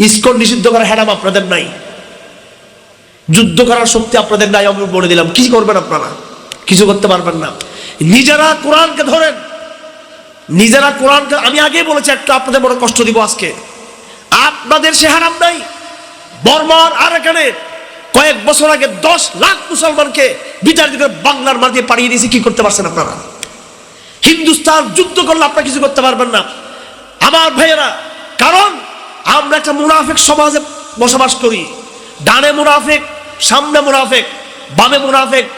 ISKCON নিষিদ্ধ করার হ্যাডাম আপনাদের নাই। যুদ্ধ করার শক্তি আপনাদের নাই, আমি বলে দিলাম। কি করবেন আপনারা? কিছু করতে পারবেন না। নিজেরা কোরআনকে ধরেন। নিজেরা কোরআনকে, আমি আগে বলেছি, একটু আপনাদের বড় কষ্ট দিব আজকে। আপনাদের সে হারাম নাই। বর্মার আর এখানে কয়েক বছর আগে দশ লাখ মুসলমানকে বিতাড়িত করে বাংলার মাটিতে পাড়িয়ে দিয়েছে, কি করতে পারছেন আপনারা? হিন্দুস্তান যুদ্ধ করলে আপনারা কিছু করতে পারবেন না। আমার ভাইয়েরা, কারণ আমরা একটা মুনাফেক সমাজে বসবাস করি। ডানে মুনাফেক, সামনে মুনাফেক, বামে মুনাফেক,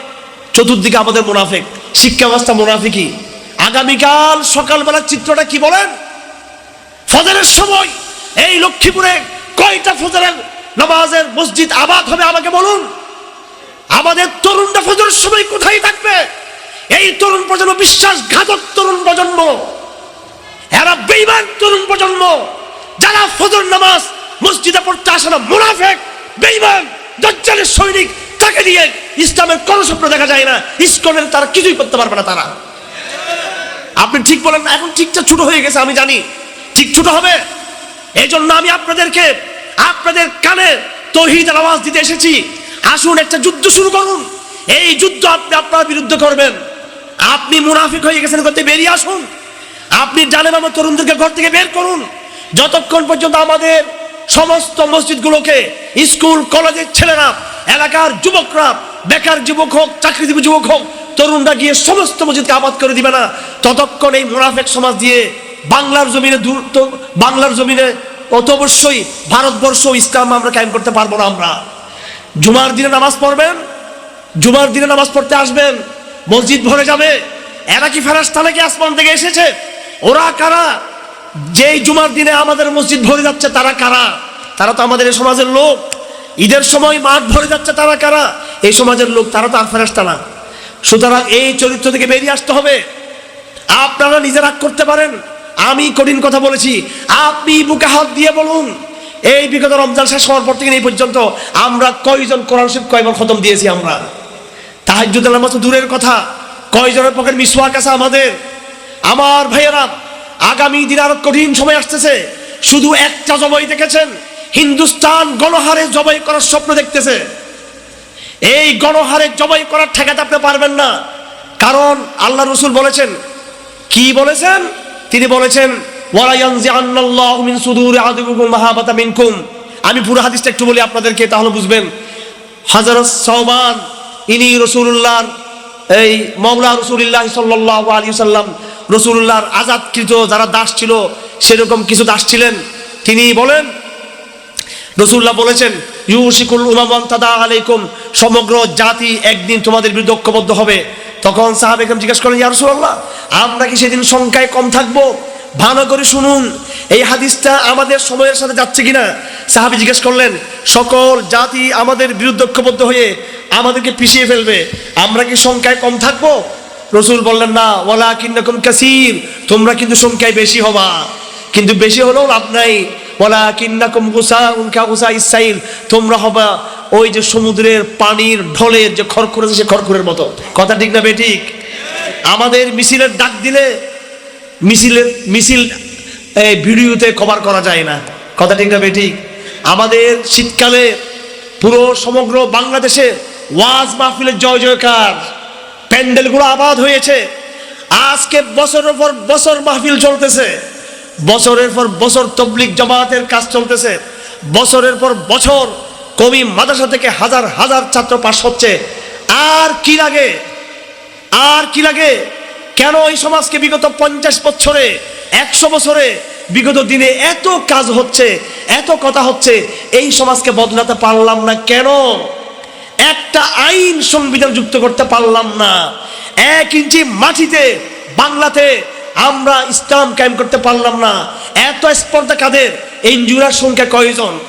চতুর্দিকে আমাদের মুনাফেক। শিক্ষা ব্যবস্থা মুনাফিকই। আগামীকাল সকালবেলার চিত্রটা কি বলেন? ফজরের সময় এই লক্ষ্মীপুরে কয়টা ফজরের নামাজের মসজিদ আবাদ হবে আমাকে বলুন? আমাদের তরুণরা ফজরের সময় কোথায় থাকবে? এই তরুণ প্রজন্ম, বিশ্বাসঘাতক তরুণ প্রজন্ম, এরা বেইমান তরুণ প্রজন্ম। যারা ফজর নামাজ মসজিদে পড়তে আসে না, মুনাফেক বেইমান দজ্জালের সৈনিক, তাকে দিয়ে ইসলামের কোন স্বপ্ন দেখা যায় না, ইসকনের তারা কিছুই করতে পারবে না তারা। আপনি ঠিক বলেন এখন ঠিকটা ছোট হয়ে গেছে, আমি জানি। ঠিক ছোট হবে? এই জন্য আমি আপনাদেরকে, আপনাদের কানে তহিদের আওয়াজ দিতে এসেছি। আসুন, একটা যুদ্ধ শুরু করুন। এই যুদ্ধ আপনি আপনার বিরুদ্ধে করবেন। আপনি মুনাফিক হয়ে গেছেন করতে বেরিয়ে আসুন। আপনি জানেন আমার তরুণদেরকে ঘর থেকে বের করুন। যতক্ষণ পর্যন্ত আমাদের সমস্ত মসজিদগুলোকে স্কুল, কলেজের ছেলেরা, এলাকার যুবকরা, বেকার যুবক হোক, চাকরিজীবী যুবক হোক, তরুণরা গিয়ে সমস্ত মসজিদকে আবাদ করে দিবে না, ততক্ষণ এই মুনাফেক সমাজ দিয়ে বাংলার জমিনে দূর বাংলার জমিনে অত অবশ্যই ভারতবর্ষ ইসলাম আমরা কায়েম করতে পারব না আমরা। জুমার দিনে নামাজ পড়বেন, জুমার দিনে নামাজ পড়তে আসবেন, মসজিদ ভরে যাবে। এরা কি ফেরাস্তা নাকি আসমান থেকে এসেছে? ওরা কারা? যেই জুমার দিনে আমাদের মসজিদ ভরে যাচ্ছে তারা কারা? তারা তো আমাদের এই সমাজের লোক। ঈদের সময় মাঠ ভরে যাচ্ছে তারা কারা? এই সমাজের লোক, তারা তো আর না। সুতরাং এই চরিত্র থেকে বেরিয়ে আসতে হবে। আপনারা নিজে রাগ করতে পারেন। আমি কঠিন কথা বলেছি। আপনি বুকে হাত দিয়ে বলুন। এই বিগত রমজান শেষ হওয়ার পর থেকে এই পর্যন্ত আমরা কয়জন কোরআন শরীফ কয়বার খতম দিয়েছি আমরা? তাহাজ্জুদ নামাজ দূরের কথা। কয়জনের পকেট মিসওয়াক আছে আমাদের? আমার ভাইয়েরা আগামী দিন আরও কঠিন সময় আসতেছে। শুধু একটা জবাই দেখেছেন? হিন্দুস্তান গণহারে জবাই করার স্বপ্ন দেখতেছে। এই গণহারে জবাই করার ঠেকাতে আপনি পারবেন না। কারণ আল্লাহ রসুল বলেছেন, কি বলেছেন? তিনি বলেছেন আমি পুরো হাদিসটা একটু বলি আপনাদেরকে, তাহলে বুঝবেন। হযরত সাওবান, ইনি রাসূলুল্লাহর, এই মাওলা রাসূলুল্লাহ সাল্লাল্লাহু আলাইহি সাল্লাম রাসূলুল্লাহর আজাদকৃত যারা দাস ছিল, সেরকম কিছু দাস ছিলেন। তিনি বলেন, রসুল্লাহ বলেছেন, ইউশিকুল উমামান তাদা আলাইকুম সমগ্র জাতি একদিন তোমাদের বিরুদ্ধে ঐক্যবদ্ধ হবে। তখন সাহাবেকম জিজ্ঞেস করেন ইয়া রাসূলুল্লাহ আমরা কি সেদিন সংখ্যায় কম থাকব? ভালো করে শুনুন, এই হাদিসটা আমাদের সময়ের সাথে যাচ্ছে কিনা? সাহাবি জিজ্ঞেস করলেন, সকল জাতি আমাদের বিরুদ্ধে ঐক্যবদ্ধ হয়ে আমাদেরকে পিছিয়ে ফেলবে। আমরা কি সংখ্যায় কম থাকব? রসুল বললেন, না ওলা কিন্নকুম কাসির, তোমরা কিন্তু সংখ্যায় বেশি হবা। কিন্তু বেশি হলেও লাভ নাই। ওলা কিন্নাকুম গুসা উনকা গুসা ইসাইল তোমরা হবা ওই যে সমুদ্রের পানির ঢলের যে খড়খড় আছে, সে খড়খড়ের মতো। কথা ঠিক না বেঠিক আমাদের মিছিলের ডাক দিলে মিছিলের, মিছিল এই ভিডিওতে কভার করা যায় না। কথা ঠিক না বেঠিক আমাদের শীতকালে পুরো সমগ্র বাংলাদেশে ওয়াজ মাহফিলের জয় জয়কার প্যান্ডেলগুলো আবাদ হয়েছে। আজকে বছরের পর বছর মাহফিল চলতেছে। বছরের পর বছর তবলিক জামাতের কাজ চলতেছে। বছরের পর বছর কবি মাদ্রাসা থেকে হাজার হাজার ছাত্র পাস হচ্ছে। আর কি লাগে? আর কি লাগে? কেন এই সমাজকে বিগত পঞ্চাশ বছরে, একশো বছরে, বিগত দিনে এত কাজ হচ্ছে, এত কথা হচ্ছে, এই সমাজকে বদলাতে পারলাম না কেন? একটা আইন সংবিধান যুক্ত করতে পারলাম না। এক ইঞ্চি মাটিতে বাংলাতে আমরা ইসলাম কায়েম করতে পারলাম না। এত স্পর্ধা কাদের? এনজিওর সংখ্যা কয়জন?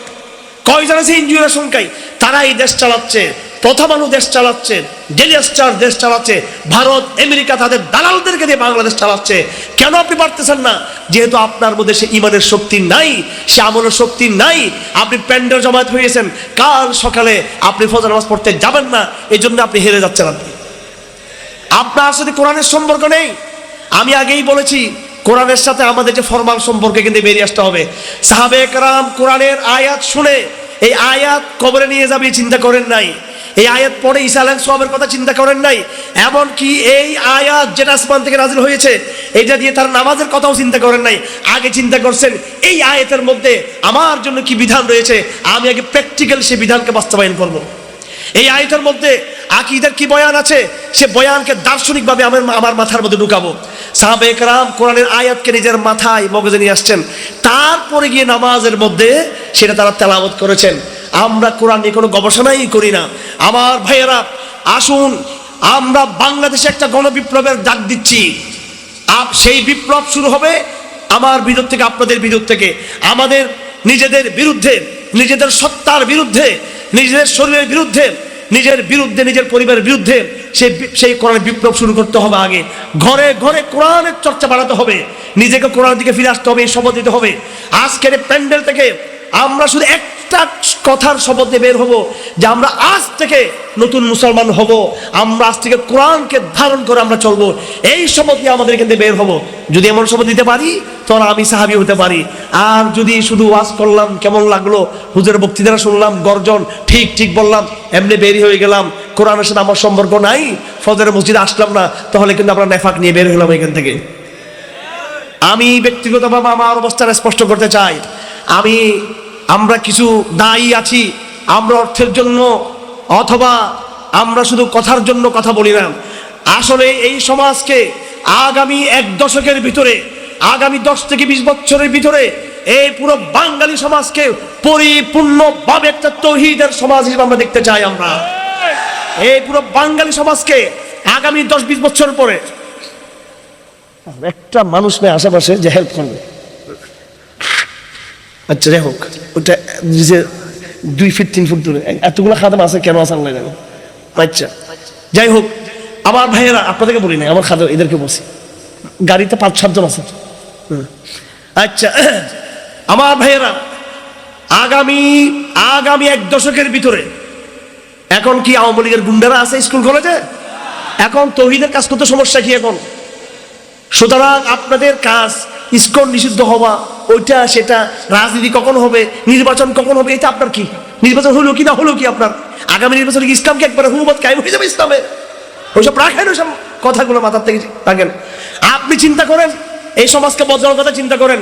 কয়জন আছে এনজিওর সংখ্যায়? তারা এই দেশ চালাচ্ছে। প্রথম আলো দেশ চালাচ্ছে ডেলি স্টার দেশ চালাচ্ছে, ভারত, আমেরিকা তাদের দালালদেরকে দিয়ে বাংলাদেশ চালাচ্ছে। কেন আপনি পারতেছেন না? যেহেতু আপনার মধ্যে সে ইমানের শক্তি নাই, সে আমলের শক্তি নাই, আপনি প্যান্ডেল জমায়েত হয়েছেন কাল সকালে আপনি ফজর নামাজ পড়তে যাবেন না এই জন্য আপনি হেরে যাচ্ছেন আপনি। আপনার সাথে কোরআনের সম্পর্ক নেই। আমি আগেই বলেছি, কোরআনের সাথে আমাদের যে ফরমাল সম্পর্কে কিন্তু বেরিয়ে আসতে হবে। সাহাবে একরাম কোরআনের আয়াত শুনে, এই আয়াত কবরে নিয়ে যাবে, চিন্তা করেন নাই। এই আয়াত পরে ঈসা আলাইহিস সালামের কথা চিন্তা করেন নাই। এমন কি এই আয়াত যেটা আসমান থেকে নাজিল হয়েছে এটা দিয়ে তার নামাজের কথাও চিন্তা করেন নাই। আগে চিন্তা করছেন, এই আয়াতের মধ্যে আমার জন্য কি বিধান রয়েছে? আমি আগে প্র্যাকটিক্যাল সেই বিধানকে বাস্তবায়ন করব। এই আয়তের মধ্যে আকিদের কি বয়ান আছে? সে বয়ানকে দার্শনিকভাবে আমার আমার মাথার মধ্যে ঢুকাবো। সাহাবে একরাম কোরআনের আয়াতকে নিজের মাথায় মগজে নিয়ে আসছেন। তারপরে গিয়ে নামাজের মধ্যে সেটা তারা তেলাওয়াত করেছেন। আমরা কোরআন নিয়ে কোনো গবেষণাই করি না। আমার ভাইয়েরা, আসুন, আমরা বাংলাদেশে একটা গণবিপ্লবের ডাক দিচ্ছি। সেই বিপ্লব শুরু হবে আমার বিরুদ্ধ থেকে, আপনাদের বিরুদ্ধ থেকে। আমাদের নিজেদের বিরুদ্ধে, নিজেদের সত্তার বিরুদ্ধে, নিজেদের শরীরের বিরুদ্ধে, নিজের বিরুদ্ধে, নিজের পরিবারের বিরুদ্ধে সেই সেই কোরআনের বিপ্লব শুরু করতে হবে আগে। ঘরে ঘরে কোরআনের চর্চা বাড়াতে হবে। নিজেকে কোরআনের দিকে ফিরে আসতে হবে শপথ দিতে হবে। আজকের প্যান্ডেল থেকে আমরা শুধু একটা কথার শপথ বের হব যে আমরা আজ থেকে নতুন মুসলমান হব। আমরা আজ থেকে কোরআনকে ধারণ করে আমরা চলবো। এই শপথ নিয়ে আমাদের থেকে বের হব। যদি এমন শপথ দিতে পারি তাহলে আমি সাহাবি হতে পারি। আর যদি শুধু ওয়াজ করলাম, কেমন লাগল? হুজুরের বক্তৃতা শুনলাম, গর্জন, ঠিক ঠিক বললাম, এমনি বেরি হয়ে গেলাম, কোরআনের সাথে আমার সম্পর্ক নাই, ফজরের মসজিদে আসলাম না, তাহলে কিন্তু আমরা নেফাক নিয়ে বের হলাম এখান থেকে। আমি ব্যক্তিগতভাবে আমার অবস্থান স্পষ্ট করতে চাই। আমি, আমরা কিছু দায়ী আছি, আমরা অর্থের জন্য, অথবা আমরা শুধু কথার জন্য কথা বলি না। আসলে এই সমাজকে আগামী এক দশকের ভিতরে, আগামী দশ থেকে বিশ বছরের ভিতরে, এই পুরো বাঙালি সমাজকে পরিপূর্ণভাবে একটা তৌহিদের সমাজ হিসেবে আমরা দেখতে চাই আমরা। এই পুরো বাঙালি সমাজকে আগামী দশ বিশ বছর পরে একটা মানুষ নেই আশেপাশে যে হেল্প করবে। আচ্ছা যাই হোক, ওটা যে দুই ফিট তিন ফুট দূরে। এতগুলো খাদাম আছে, কেন আছে আল্লাহ জানে। আচ্ছা যাই হোক, আমার ভাইয়েরা, আপনাদেরকে বলি না আমার খাদা এদেরকে বলছি। গাড়িতে পাঁচ সাতজন আছে। আচ্ছা আমার ভাইয়েরা, আগামী আগামী এক দশকের ভিতরে, এখন কি আওয়ামী লীগের গুন্ডারা আছে স্কুল কলেজে? এখন তহিদের কাজ করতে সমস্যা কি এখন? সুতরাং আপনাদের কাজ ইস্কন নিষিদ্ধ হওয়া ওইটা সেটা রাজনীতি কখন হবে নির্বাচন কখন হবে এটা আপনার কি? নির্বাচন হলো কি না হলো কি আপনার? আগামী নির্বাচনে কি ইসলামকে একবারে হুকুমত কায়েম হয়ে যাবে ইসলামে? ওইসব রাখেন ওইসব কথাগুলো মাথার থেকে রাখেন। আপনি চিন্তা করেন এই সমাজকে বদলানোর কথা চিন্তা করেন।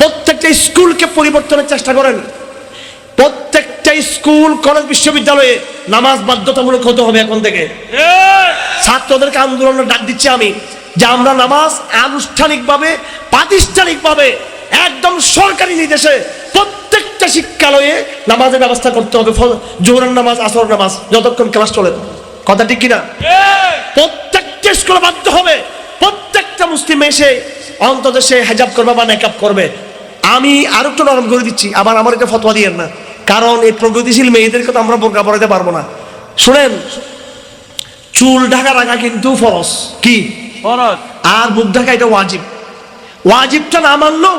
প্রত্যেকটা স্কুলকে পরিবর্তনের চেষ্টা করেন। প্রত্যেকটা স্কুল কলেজ বিশ্ববিদ্যালয়ে নামাজ বাধ্যতামূলক হতে হবে এখন থেকে। ছাত্রদেরকে আন্দোলনের ডাক দিচ্ছি আমি। যে আমরা নামাজ আনুষ্ঠানিকভাবে, প্রাতিষ্ঠানিকভাবে একদম সরকারি নির্দেশে প্রত্যেকটা শিক্ষালয়ে নামাজের ব্যবস্থা করতে হবে। জোহরের নামাজ আসর নামাজ, যতক্ষণ ক্লাস চলে। কথা ঠিক কিনা? প্রত্যেকটা স্কুলে বাধ্য হবে। প্রত্যেকটা মুসলিম এসে অন্তত সে হেজাব করবে বা নেকাব করবে। আমি আরও একটু নরম করে দিচ্ছি, আবার আমার এটা ফতোয়া দিয়েন না। কারণ এই প্রগতিশীল মেয়েদেরকে তো আমরা বোরকা পরাতে পারব না। শুনেন, চুল ঢাকা রাখা কিন্তু ফরজ। কি? আর মুখ ঢাকা এটা ওয়াজিব। ওয়াজিবটা না মানলেও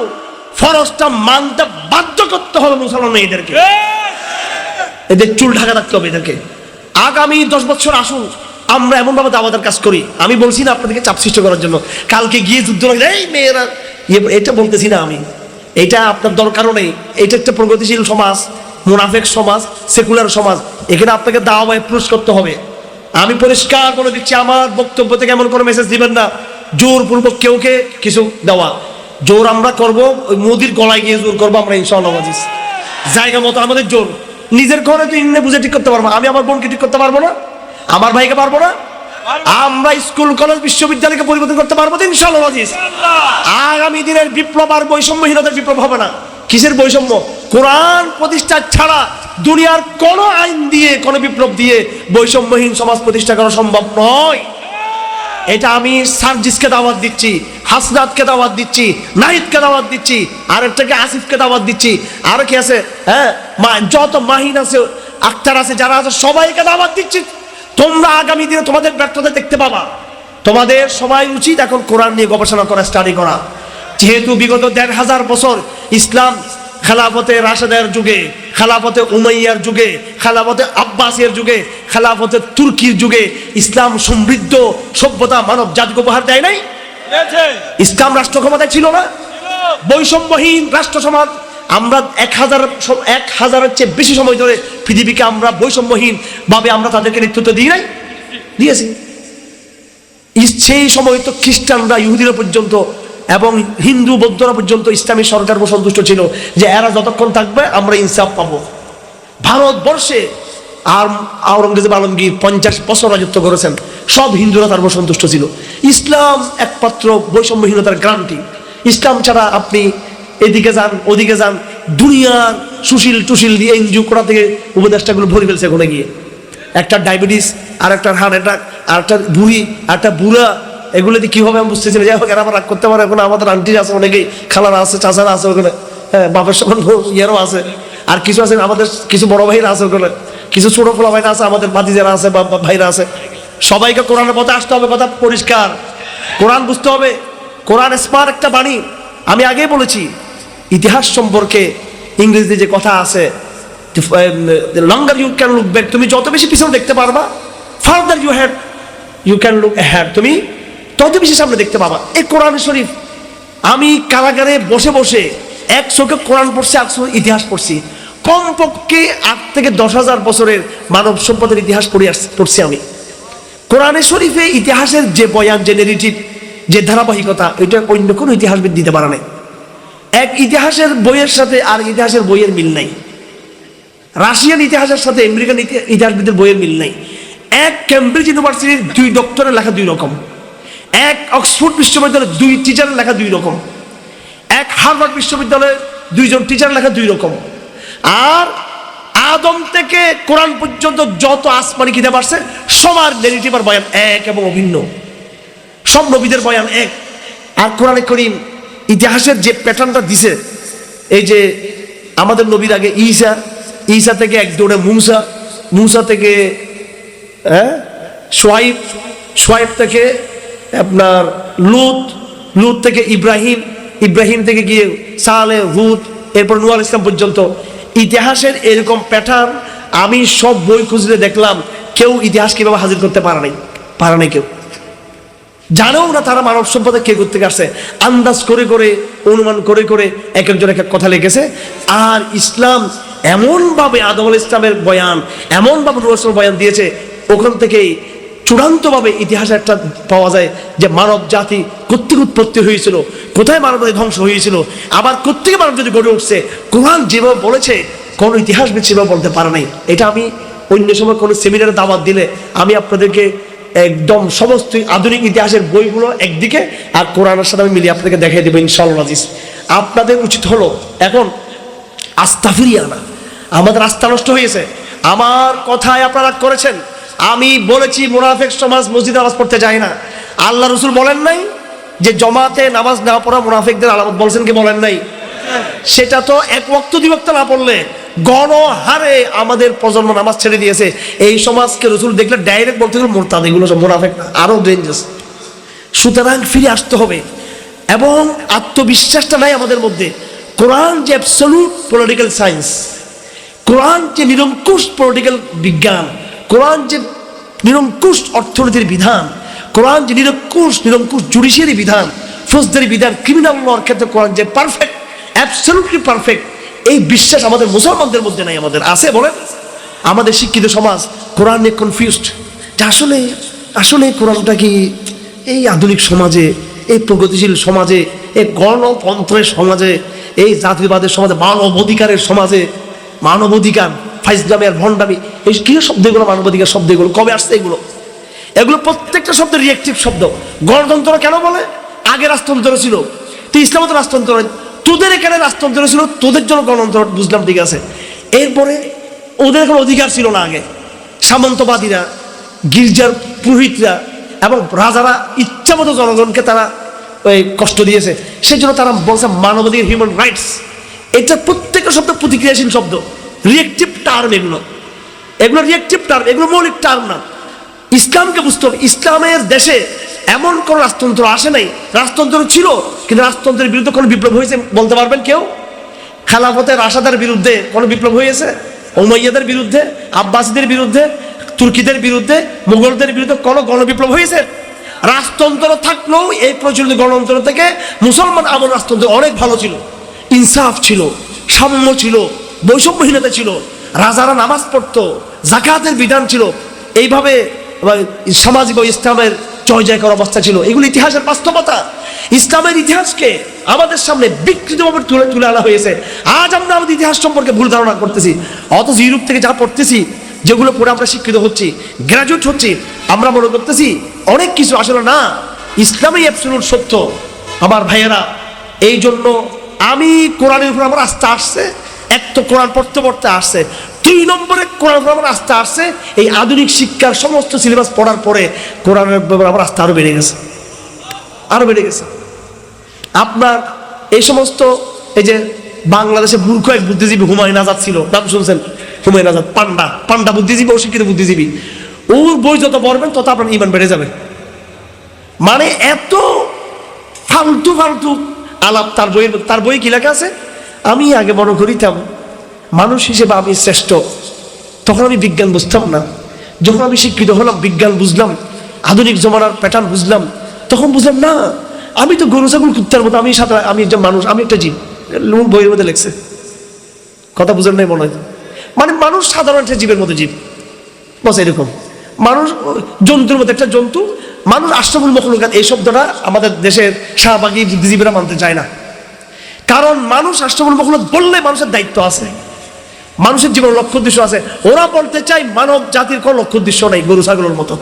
ফরজটা মানতে বাধ্য করতে হবে মুসলমান মেয়েদেরকে। এদের চুল ঢাকা রাখতে হবে এদেরকে। আগামী দশ বছর আসুন আমরা এমনভাবে দাওয়াতের কাজ করি। আমি বলছি না আপনাদেরকে চাপ সৃষ্টি করার জন্য। কালকে গিয়ে যুদ্ধ লাগে এই মেয়েরা এটা বলতেছি না আমি। এটা আপনার দরকারও নেই। এটা একটা প্রগতিশীল সমাজ মুনাফেক সমাজ সেকুলার সমাজ। এখানে আপনাকে দাওয়া অ্যাপ্রোচ করতে হবে। আমি পরিষ্কার করে দিচ্ছি আমার বক্তব্য থেকে এমন কোনো মেসেজ দিবেন না। জোরপূর্বক কেউকে কিছু দেওয়া। জোর আমরা করব ওই মোদির গলায় গিয়ে জোর করব আমরা ইনশাআল্লাহ আজিজ জায়গা মতো আমাদের জোর। নিজের ঘরে তো ইন্নে বুঝে ঠিক করতে পারব। আমি আমার বোনকে ঠিক করতে পারব না? আমার ভাইকে পারব না? আমরা স্কুল কলেজ বিশ্ববিদ্যালয়কে পরিবর্তন করতে পারব তো ইনশাআল্লাহ আজিজ আগামী দিনের বিপ্লব আর বৈষম্যহীনতার বিপ্লব হবে না। কিসের বৈষম্য? কোরআন প্রতিষ্ঠা ছাড়া দুনিয়ার কোন আইন দিয়ে, কোন বিপ্লব দিয়ে বৈষম্যহীন সমাজ প্রতিষ্ঠা করা সম্ভব নয়। এটা আমি সার্জিসকে দাওয়াত দিচ্ছি, হাসনাতকে দাওয়াত দিচ্ছি, নাহিদকে দাওয়াত দিচ্ছি আর একটাকে আসিফকে দাওয়াত দিচ্ছি। আর কি আছে? হ্যাঁ? যত মাহিন আছে আক্তার আছে, যারা আছে, সবাইকে দাওয়াত দিচ্ছি। তোমরা আগামী দিনে তোমাদের ব্যর্থতা দেখতে পাবা। তোমাদের সবাই উচিত এখন কোরআন নিয়ে গবেষণা করা স্টাডি করা। যেহেতু বিগত দেড় হাজার বছর ইসলাম খেলাফতে রাশেদের যুগে, খেলাফতে উমাইয়ার যুগে, খেলাফতে আব্বাসের যুগে, খেলাফতে তুর্কির যুগে ইসলাম সমৃদ্ধ, সভ্যতা মানব জাতিকে উপহার দেয় নাই? ইসলাম রাষ্ট্র ক্ষমতায় ছিল না? বৈষম্যহীন রাষ্ট্র সমাজ, আমরা এক হাজার, এক হাজারের চেয়ে বেশি সময় ধরে পৃথিবীকে আমরা বৈষম্যহীন ভাবে আমরা তাদেরকে নেতৃত্ব দিই নাই? দিয়েছি। সেই সময় তো খ্রিস্টানরা, ইহুদিরা পর্যন্ত এবং হিন্দু বৌদ্ধরা পর্যন্ত ইসলামী সরকার সন্তুষ্ট ছিল যে এরা যতক্ষণ থাকবে আমরা ইনসাফ পাবো। ভারতবর্ষে আর আওরঙ্গজেব আলমগীর পঞ্চাশ বছর রাজত্ব করেছেন, সব হিন্দুরা তার সন্তুষ্ট ছিল। ইসলাম একমাত্র বৈষম্যহীনতার গ্রান্টি ইসলাম ছাড়া আপনি এদিকে যান, ওদিকে যান দুনিয়ার সুশীল টুশীল দিয়ে এনজিও করা থেকে উপদেষ্টাগুলো ভরে ফেলছে ওখানে গিয়ে। একটা ডায়াবেটিস আর একটা হার্ট অ্যাটাক আর একটা বুড়ি আর একটা বুড়া এগুলো দিয়ে কি হবে আমি বুঝতেছি না। যাই হোক আবার রাগ করতে পারে। এখন আমাদের আন্টি আছে, অনেকেই খালারা আছে, চাচারা আছে ওখানে। হ্যাঁ বাপের সমান ইয়েরও আছে। আর কিছু আছে, আমাদের কিছু বড় ভাইরা আছে ওখানে। কিছু ছোট ফোলা ভাইরা আছে, আমাদের ভাতিজারা আছে, বা ভাইরা আছে। সবাইকে কোরআনের পথে আসতে হবে, কথা পরিষ্কার। কোরআন বুঝতে হবে। কোরআন স্মার্ট একটা বাণী। আমি আগেই বলেছি, ইতিহাস সম্পর্কে ইংরেজিতে যে কথা আছে longer you can look back তুমি যত বেশি পিছনে দেখতে পারবা farther you had you can look had তুমি তত বেশি সামনে দেখতে পাবা এই কোরআন শরীফ। আমি কারাগারে বসে বসে এক চোখে কোরআন পড়ছি, এক চোখে ইতিহাস পড়ছি। কমপক্ষে আট থেকে দশ হাজার বছরের মানব সম্পদের ইতিহাস পড়ে পড়ছি আমি। কোরআনে শরীফে ইতিহাসের যে বয়ান, যে নেগেটিভ যে ধারাবাহিকতা, এটা অন্য কোনো ইতিহাসবিদ দিতে পারে নাই। এক ইতিহাসের বইয়ের সাথে আর ইতিহাসের বইয়ের মিল নাই। রাশিয়ান ইতিহাসের সাথে আমেরিকান ইতি- ইতিহাসবিদের বইয়ের মিল নাই। এক ক্যামব্রিজ ইউনিভার্সিটির দুই ডক্টরের লেখা দুই রকম। এক অক্সফোর্ড বিশ্ববিদ্যালয়ের দুই টিচারের লেখা দুই রকম। এক হার্ভার্ড বিশ্ববিদ্যালয়ের দুইজন টিচারের লেখা দুই রকম। আর আদম থেকে কোরআন পর্যন্ত যত আসমানি কিতাব আসছে, সবার নেগেটিভ আর বয়ান এক এবং অভিন্ন। সব নবীদের বয়ান এক। আর কোরআনে করিম ইতিহাসের যে প্যাটার্নটা দিছে, এই যে আমাদের নবীর আগে ঈসা ঈসা থেকে এক দৌড়ে মুসা মুসা থেকে হ্যাঁ সোয়াইব সোয়াইব থেকে আপনার লুত লুত থেকে ইব্রাহিম ইব্রাহিম থেকে গিয়ে সালে হুদ এরপর নুয়াল ইসলাম পর্যন্ত। ইতিহাসের এরকম প্যাটার্ন আমি সব বই খুঁজলে দেখলাম, কেউ ইতিহাস কীভাবে হাজির করতে পারে নাই পারে নাই কেউ। জানেও না তারা মানব সম্পদে কে করতে আসছে। আন্দাজ করে করে, অনুমান করে করে এক একজন এক এক কথা লিখেছে। আর ইসলাম এমনভাবে আদম আল ইসলামের বয়ান, এমনভাবে রসুল বয়ান দিয়েছে, ওখান থেকেই চূড়ান্তভাবে ইতিহাসে একটা পাওয়া যায় যে মানব জাতি কর্তৃক উৎপত্তি হয়েছিল, কোথায় মানব ধ্বংস হয়েছিল, আবার কর্তৃক মানব জাতি গড়ে উঠছে, কোরআন যেভাবে বলেছে, কোনো ইতিহাসবিদ সেভাবে বলতে পারে নাই। এটা আমি অন্য সময় কোনো সেমিনারে দাওয়াত দিলে আমি আপনাদেরকে একদম সমস্ত আধুনিক ইতিহাসের বইগুলো একদিকে আর কোরআনের সাথে আমি মিলিয়ে আপনাদেরকে দেখাই দেবো ইনশাল্লাহ আজিজ। আপনাদের উচিত হলো, এখন আস্থা ফিরিয়ে আনা আমাদের আস্থা নষ্ট হয়েছে। আমার কথায় আপনারা করেছেন আমি বলেছি মুনাফেক সমাজ মসজিদে নামাজ পড়তে যায় না। আল্লাহ রসুল বলেন নাই যে জমাতে নামাজ না পড়া মুনাফেকদের আলামত বলছেন কি বলেন নাই? সেটা তো এক ওয়াক্ত দিবক্ত না পড়লে গণহারে আমাদের প্রজন্ম নামাজ ছেড়ে দিয়েছে। এই সমাজকে রসুল দেখলে ডাইরেক্ট বলতে গেলে মোরতাদ এগুলো সব মোনাফেক না, আরও ডেঞ্জারাস সুতরাং ফিরে আসতে হবে এবং আত্মবিশ্বাসটা নাই আমাদের মধ্যে। কোরআন যে অ্যাবসলুট পলিটিক্যাল সায়েন্স কোরআন যে নিরঙ্কুশ পলিটিক্যাল বিজ্ঞান কোরআন যে নিরঙ্কুশ অর্থনীতির বিধান, কোরআন যে নিরঙ্কুশ নিরঙ্কুশ জুডিশিয়ারি বিধান, ফৌজদারি বিধান ক্রিমিনাল লর ক্ষেত্রে কোরআন যে পারফেক্ট অ্যাবসলুটলি পারফেক্ট এই বিশ্বাস আমাদের মুসলমানদের মধ্যে নাই, আমাদের আছে বলেন? আমাদের শিক্ষিত সমাজ কোরআন নিয়ে কনফিউজড যে আসলে আসলে কোরআনটা কি এই আধুনিক সমাজে, এই প্রগতিশীল সমাজে, এই গণতন্ত্রের সমাজে, এই জাতিবাদের সমাজে মানব অধিকারের সমাজে মানব অধিকার ফাইজলামে আর ভণ্ডামি, এই কি শব্দ এগুলো মানব অধিকার শব্দ এগুলো কবে আসছে এগুলো? এগুলো প্রত্যেকটা শব্দ রিয়েকটিভ শব্দ। গণতন্ত্র কেন বলে? আগে রাজতন্ত্র ছিল। তো ইসলামত রাজতন্ত্র তোদের এখানে রাজতন্ত্র ছিল, তোদের জন্য গণতন্ত্র, বুঝলাম, ঠিক আছে। এরপরে ওদের কোনো অধিকার ছিল না আগে। সামন্তবাদীরা, গির্জার পুরোহিতরা এবং রাজারা ইচ্ছা মতো জনগণকে তারা ওই কষ্ট দিয়েছে। সেই জন্য তারা বলছে মানবাধিকার হিউম্যান রাইটস এটা প্রত্যেকটা শব্দ প্রতিক্রিয়াশীল শব্দ। রিয়েক্টিভ টার্ম এগুলো। এগুলো রিয়েক্টিভ টার্ম এগুলো মৌলিক টার্ম না। ইসলামকে বুঝতে হবে, ইসলামের দেশে এমন কোন রাজতন্ত্র আসে নাই। রাজতন্ত্র ছিল, কিন্তু রাজতন্ত্রের বিরুদ্ধে কোনো বিপ্লব হয়েছে বলতে পারবেন কেউ? খেলাফতের রাশাদের বিরুদ্ধে কোনো বিপ্লব হয়েছে? ওমাইয়াদের বিরুদ্ধে, আব্বাসীদের বিরুদ্ধে, তুর্কিদের বিরুদ্ধে মুঘলদের বিরুদ্ধে কোনো গণবিপ্লব হয়েছে? রাজতন্ত্র থাকলেও এই প্রচলিত গণতন্ত্র থেকে মুসলমান আমল রাজতন্ত্র অনেক ভালো ছিল। ইনসাফ ছিল, সাম্য ছিল বৈষম্যহীনতা ছিল, রাজারা নামাজ পড়তো, জাকাতের বিধান ছিল, এইভাবে সামাজিক ও ইসলামের জয় জয়কর অবস্থা ছিল। এগুলো ইতিহাসের বাস্তবতা। ইসলামের ইতিহাসকে আমাদের সামনে বিকৃতভাবে তুলে তুলে আনা হয়েছে। আজ আমরা আমাদের ইতিহাস সম্পর্কে ভুল ধারণা করতেছি। অথচ ইউরোপ থেকে যা পড়তেছি, যেগুলো পড়ে আমরা শিক্ষিত হচ্ছি গ্রাজুয়েট হচ্ছি, আমরা মনে করতেছি অনেক কিছু আসলে না। ইসলামই অ্যাবসলুট সত্য। আমার ভাইয়েরা এই জন্য আমি কোরআনের উপর আমার আস্থা আসছে। এক তো কোরআন পড়তে পড়তে আসছে। দুই নম্বরে কোরআন আমার আস্থা আসছে, এই আধুনিক শিক্ষার সমস্ত সিলেবাস পড়ার পরে কোরআনের ব্যাপারে আমার আস্থা আরও বেড়ে গেছে। আরও বেড়ে গেছে। আপনার এই সমস্ত এই যে বাংলাদেশে মূর্খ এক বুদ্ধিজীবী হুমায়ুন আজাদ ছিল, নাম শুনছেন? হুমায়ুন আজাদ, পান্ডা পান্ডা বুদ্ধিজীবী, অশিক্ষিত বুদ্ধিজীবী। ওর বই যত পড়বেন, তত আপনার ইমান বেড়ে যাবে। মানে এত ফালতু ফালতু আলাপ, তার বইয়ের তার বই কি লেখা আছে? আমি আগে মনে করিতাম, মানুষ হিসেবে আমি শ্রেষ্ঠ। তখন আমি বিজ্ঞান বুঝতাম না। যখন আমি শিক্ষিত হলাম, বিজ্ঞান বুঝলাম, আধুনিক জমানার প্যাটার্ন বুঝলাম, তখন বুঝলাম, না, আমি তো গরু, ছাগল, কুত্তার মতো, আমি সাথে আমি একজন মানুষ, আমি একটা জীব। লোক বইয়ের মধ্যে লেখছে। কথা বুঝেন নাই মনে হয়। মানে মানুষ সাধারণ একটা জীবের মতো জীব। বস এরকম। মানুষ, জন্তুর মতো একটা জন্তু। মানুষ আশ্রমুল মখলুকাত, এই শব্দটা আমাদের দেশের শাহবাগী বুদ্ধিজীবীরা মানতে চায় না। কারণ মানুষ মখলুক বললে মানুষের দায়িত্ব আছে। মানুষের জীবনের লক্ষ্য উদ্দেশ্য আছে। ওরা বলতে চায় মানব জাতির কোনো লক্ষ্য উদ্দেশ্য নেই গরু, ছাগলের মতো।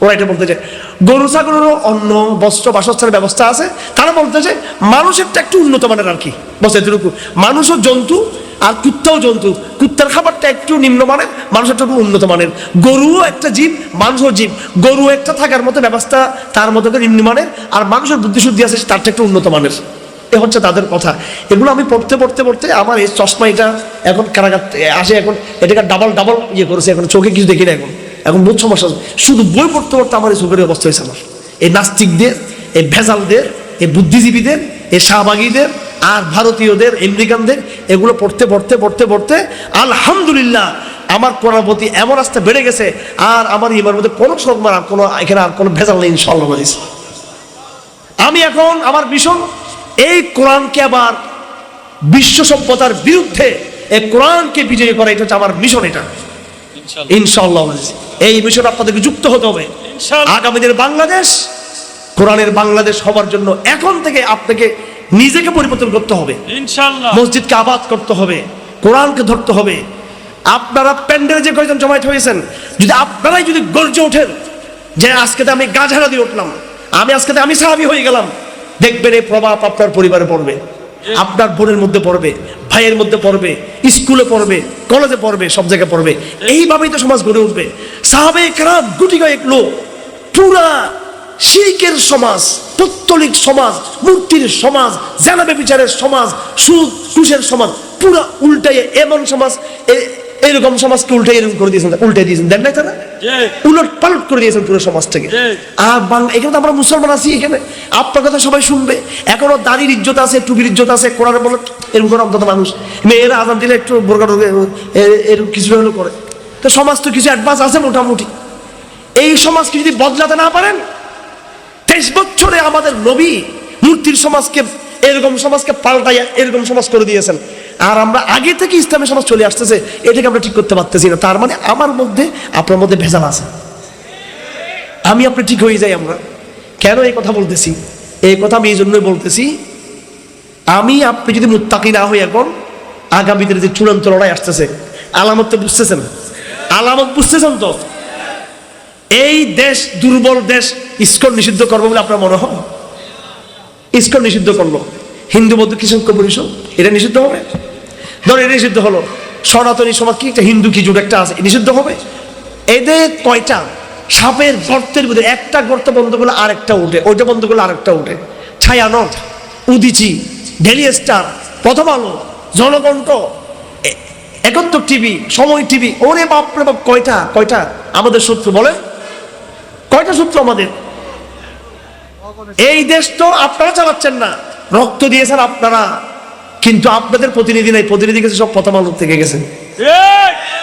ওরা এটা বলতে চায়। গরু, ছাগলেরও অন্ন, বস্ত্র, বাসস্থানের ব্যবস্থা আছে। তারা বলতে চায় মানুষেরটা একটু উন্নত মানের আর কি। বস এতটুকু। মানুষও জন্তু আর কুত্তাও জন্তু। কুত্তার খাবারটা একটু নিম্নমানের মানুষেরটা একটু উন্নত মানের। গরুও একটা জীব, মানুষও জীব। গরু একটা থাকার মতো ব্যবস্থা তার মতো নিম্নমানের আর মানুষের বুদ্ধিশুদ্ধি আছে তারটা একটু উন্নত মানের। এ হচ্ছে তাদের কথা। এগুলো আমি পড়তে পড়তে পড়তে আমার এই চশমা এটা এখন কারাগার আসে এখন, এটাকে ডাবল ডাবল ইয়ে করেছে এখন, চোখে কিছু দেখি না এখন। এখন বহুত সমস্যা শুধু বই পড়তে পড়তে আমার এই চোখের অবস্থা হয়েছে আমার। এই নাস্তিকদের, এই ভেজালদের, এই বুদ্ধিজীবীদের, এই শাহবাগীদের, আর ভারতীয়দের, আমেরিকানদের, এগুলো পড়তে পড়তে পড়তে পড়তে আলহামদুলিল্লাহ আমার কোরআন প্রতি এমন আস্থা বেড়ে গেছে, আর আমার ইমার মধ্যে কোনো সরমার আর কোনো, এখানে আর কোনো ভেজাল নেই ইনশাল্লাহ আমি এখন আমার মিশন এই কোরআনকে আবার বিশ্ব সভ্যতার বিরুদ্ধে এই কোরআনকে বিজয়ী করা এটা হচ্ছে আমার মিশন এটা। ইনশাল্লাহ। এই মিশন আপনাদেরকে যুক্ত হতে হবে। আগামী দিনের বাংলাদেশ কোরআনের বাংলাদেশ হবার জন্য এখন থেকে আপনাকে নিজেকে পরিবর্তন করতে হবে। মসজিদকে আবাদ করতে হবে কোরআনকে ধরতে হবে। আপনারা প্যান্ডেলে যে কয়েকজন জমায়েত হয়েছেন যদি আপনারাই যদি গর্জে ওঠেন যে আজকে তো আমি গাঝারা দিয়ে উঠলাম আমি আজকে তো আমি সাহাবি হয়ে গেলাম দেখবেন এই প্রভাব আপনার পরিবারে পড়বে। আপনার বোনের মধ্যে পড়বে, ভাইয়ের মধ্যে পড়বে, স্কুলে পড়বে, কলেজে পড়বে, সব জায়গায় পড়বে। এইভাবেই তো সমাজ গড়ে উঠবে। সাহাবে কেরাম গুটি কয়েক লোক, পুরা শিল্পের সমাজ, পত্তলিক সমাজ, মূর্তির সমাজ, জানাবে বিচারের সমাজ, সুদ, কুশের সমাজ, পুরা উল্টাইয়ে এমন সমাজ এ- এরকম সমাজকে উল্টে এরকম করে দিয়েছেন উল্টে দিয়েছেন। দেখ নাই তারা? উলট পালট করে দিয়েছেন পুরো সমাজটাকে। আর বাংলা এখানে তো আমরা মুসলমান আছি এখানে। আপনার কথা সবাই শুনবে। এখনও দাড়ির ইজ্জত আছে টুপির ইজ্জত আছে কোরআন বলে এরকম করে অন্তত মানুষ। মেয়েরা আজান দিলে একটু বোরকা এরকম কিছু হলেও করে। তো সমাজ তো কিছু অ্যাডভান্স আছে মোটামুটি। এই সমাজকে যদি বদলাতে না পারেন তেইশ বছরে আমাদের নবী মূর্তির সমাজকে এরকম সমাজকে পাল্টাইয়া এরকম সমাজ করে দিয়েছেন। আর আমরা আগে থেকে ইসলামের সমাজ চলে আসতেছে, এটাকে আমরা ঠিক করতে পারতেছি না। তার মানে আমার মধ্যে, আপনার মধ্যে ভেজাল আছে। আমি আপনি ঠিক হয়ে যাই আমরা। কেন এই কথা বলতেছি? এই কথা আমি এই জন্যই বলতেছি, আমি, আপনি যদি মুত্তাকি না হই এখন আগামী দিনে যে চূড়ান্ত লড়াই আসতেছে, আলামত তো বুঝতেছেন? আলামত বুঝতেছেন তো? এই দেশ, দুর্বল দেশ, ইস্কন নিষিদ্ধ করব বলে আপনার মনে হয়? ইস্কন নিষিদ্ধ করল। হিন্দু বৌদ্ধ খ্রিস্টান পরিষদ এটা নিষিদ্ধ হবে? ধর এটা নিষিদ্ধ হলো। সনাতনী সমাজ কি একটা হিন্দু কি জুট একটা আছে? নিষিদ্ধ হবে? এদের কয়টা? সাপের গর্তের মধ্যে একটা গর্ত বন্ধ করলে আরেকটা উঠে। ওইটা বন্ধ করলে আরেকটা উঠে। ছায়ানট উদিচি ডেলি স্টার, প্রথম আলো জনকণ্ঠ এ- একাত্তর টিভি, সময় টিভি। ওরে বাপরে বাপ, কয়টা? কয়টা? আমাদের শত্রু বলে? কয়টা সূত্র আমাদের? এই দেশ তো আপনারা চালাচ্ছেন না। রক্ত দিয়েছেন আপনারা, কিন্তু আপনাদের প্রতিনিধি নাই, প্রতিনিধি গেছে, সব প্রথম আলো থেকে গেছে। ঠিক